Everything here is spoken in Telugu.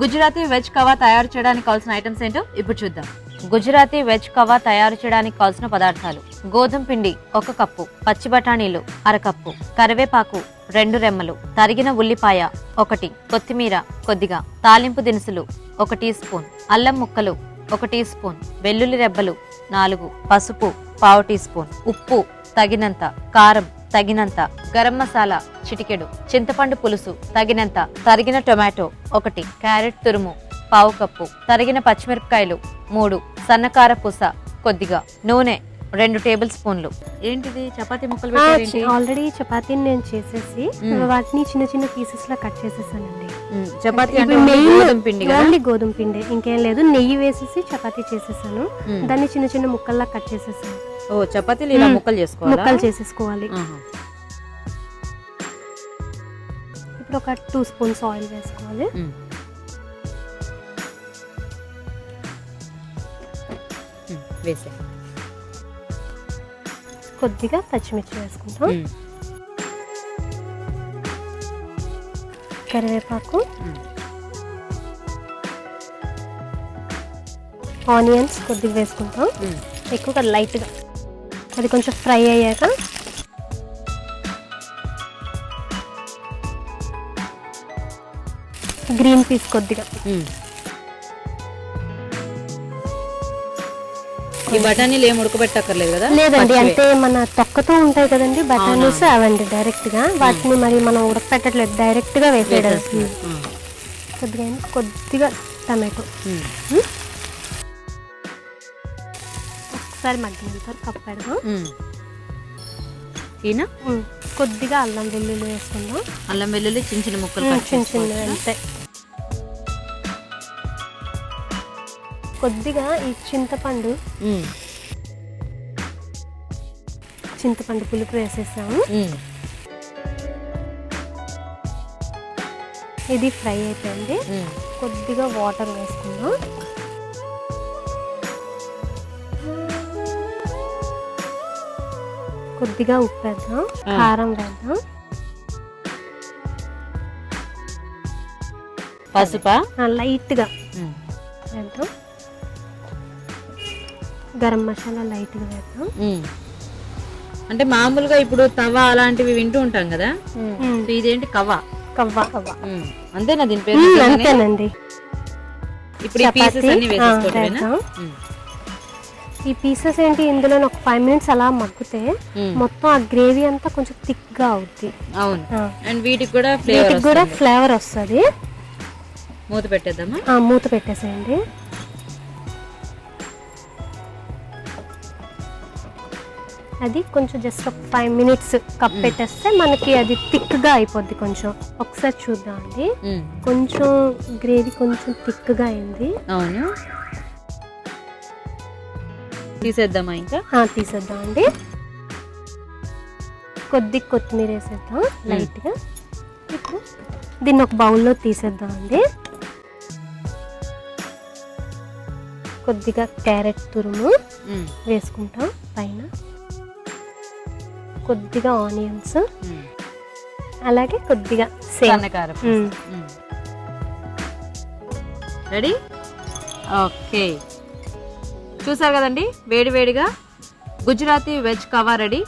గుజరాతీ వెజ్ కవా తయారు చేయడానికి కావాల్సిన ఐటమ్స్ ఏంటో ఇప్పుడు చూద్దాం. గుజరాతీ వెజ్ కవా తయారు చేయడానికి కావాల్సిన పదార్థాలు. గోధుమ పిండి ఒక కప్పు పచ్చి బఠానీలు అరకప్పు కరివేపాకు రెండు రెమ్మలు తరిగిన ఉల్లిపాయ ఒకటి కొత్తిమీర కొద్దిగా తాలింపు దినుసులు ఒక టీ స్పూన్ అల్లం ముక్కలు ఒక టీ స్పూన్ వెల్లుల్లి రెబ్బలు నాలుగు పసుపు పావు టీ స్పూన్ ఉప్పు తగినంత కారం తగినంత గరం మసాలా చిటికెడు చింతపండు పులుసు తగినంత తరిగిన టొమాటో ఒకటి క్యారెట్ తురుము పావు కప్పు తరిగిన పచ్చిమిరపకాయలు మూడు సన్నకార పూస కొద్దిగా నూనె రెండు టేబుల్ స్పూన్లు. ఏంటిది? చపాతీ ముక్కలు? ఆల్రెడీ చపాతీని నేను చేసేసి. వాటిని చిన్న చిన్న పీసెస్ లా కట్ చేసేసానండి. చపాతీ గోధుమ పిండి ఓన్లీ గోధుమ పిండి ఇంకేం లేదు. నెయ్యి వేసేసి చపాతీ చేసేసాను. దాన్ని చిన్న చిన్న ముక్కల్లా కట్ చేసేసాను. ఓ చపాతీలు ఇలా. ముక్కలు చేసుకోవాలా? ముక్కలు చేసేసుకోవాలి. ఇప్పుడు ఒక టూ స్పూన్స్ ఆయిల్ వేసుకోవాలి. వేసే. కొద్దిగా పచ్చిమిర్చి వేసుకుంటాం కరివేపాకు. ఆనియన్స్ కొద్దిగా వేసుకుంటాం. ఎక్కువగా లైట్గా అది కొంచెం ఫ్రై అయ్యాక గ్రీన్ పీస్ కొద్దిగా. ఈ బఠానీలు ఏం ఉడకబెట్టక్కర్లేదు కదా? లేదండి. అంటే మన తొక్కతో ఉంటాయి కదండి బఠానీస్ అవండి డైరెక్ట్గా. వాటిని మరి మనం ఉడకపెట్టట్లేదు డైరెక్ట్గా వేసేయడం. కొద్దిగా కొద్దిగా టమాటో. ఒకసారి మగ్గినంత వరకు కప్పు పెడదాం. ఈయన కొద్దిగా అల్లం వెల్లుల్లి వేసుకుందాం అల్లం వెల్లుల్లి చిన్న చిన్న ముక్కలు చిన్న చిన్న? అంతే కొద్దిగా ఈ చింతపండు. చింతపండు పులుపు వేసేసాము. ఇది ఫ్రై అయిపోయింది. కొద్దిగా వాటర్ వేసుకుందాం కొద్దిగా ఉప్పు వేద్దాం. కారం వేద్దాం పసుపా లైట్గా. వేద్దాం గరం మసాలా లైట్గా వేద్దాం. అంటే మామూలుగా ఇప్పుడు తవ అలాంటివి వింటూ ఉంటాం కదా సో ఇదేంటి కవ్వ కవ్వ కవ్వ. అంతేనా దీని పేరు? అంతేనండి ఇప్పుడు ఈ పీసెస్ అన్ని వేసేసుకోవటమేనా. ఈ పీసెస్ ఏంటి? ఇందులో ఒక ఫైవ్ మినిట్స్ అలా మగ్గితే. మొత్తం ఆ గ్రేవీ అంతా కొంచెం థిక్గా అవుద్ది. అవును. అండ్ వీటికి కూడా ఫ్లేవర్ వీటికి కూడా ఫ్లేవర్ వస్తుంది. మూత పెట్టేద్దామా? మూత పెట్టేసేయండి. అది కొంచెం జస్ట్ ఒక ఫైవ్ మినిట్స్ కప్ పెట్టేస్తే మనకి అది థిక్గా అయిపోద్ది కొంచెం. ఒకసారి చూద్దాం అండి. కొంచెం గ్రేవీ కొంచెం థిక్గా అయింది. అవును. తీసేద్దామా ఇంకా? తీసేద్దాం అండి. కొద్ది కొత్తిమీర వేసేద్దాం లైట్గా. ఇప్పుడు దీన్ని ఒక బౌల్లో తీసేద్దాం అండి. కొద్దిగా క్యారెట్ తురుము. వేసుకుంటాం పైన. కొద్దిగా ఆనియన్స్. అలాగే కొద్దిగా సన్నకారం ఉమ్. రెడీ? ఓకే. చూసారు కదండి? వేడి వేడిగా గుజరాతీ వెజ్ కవా రెడీ.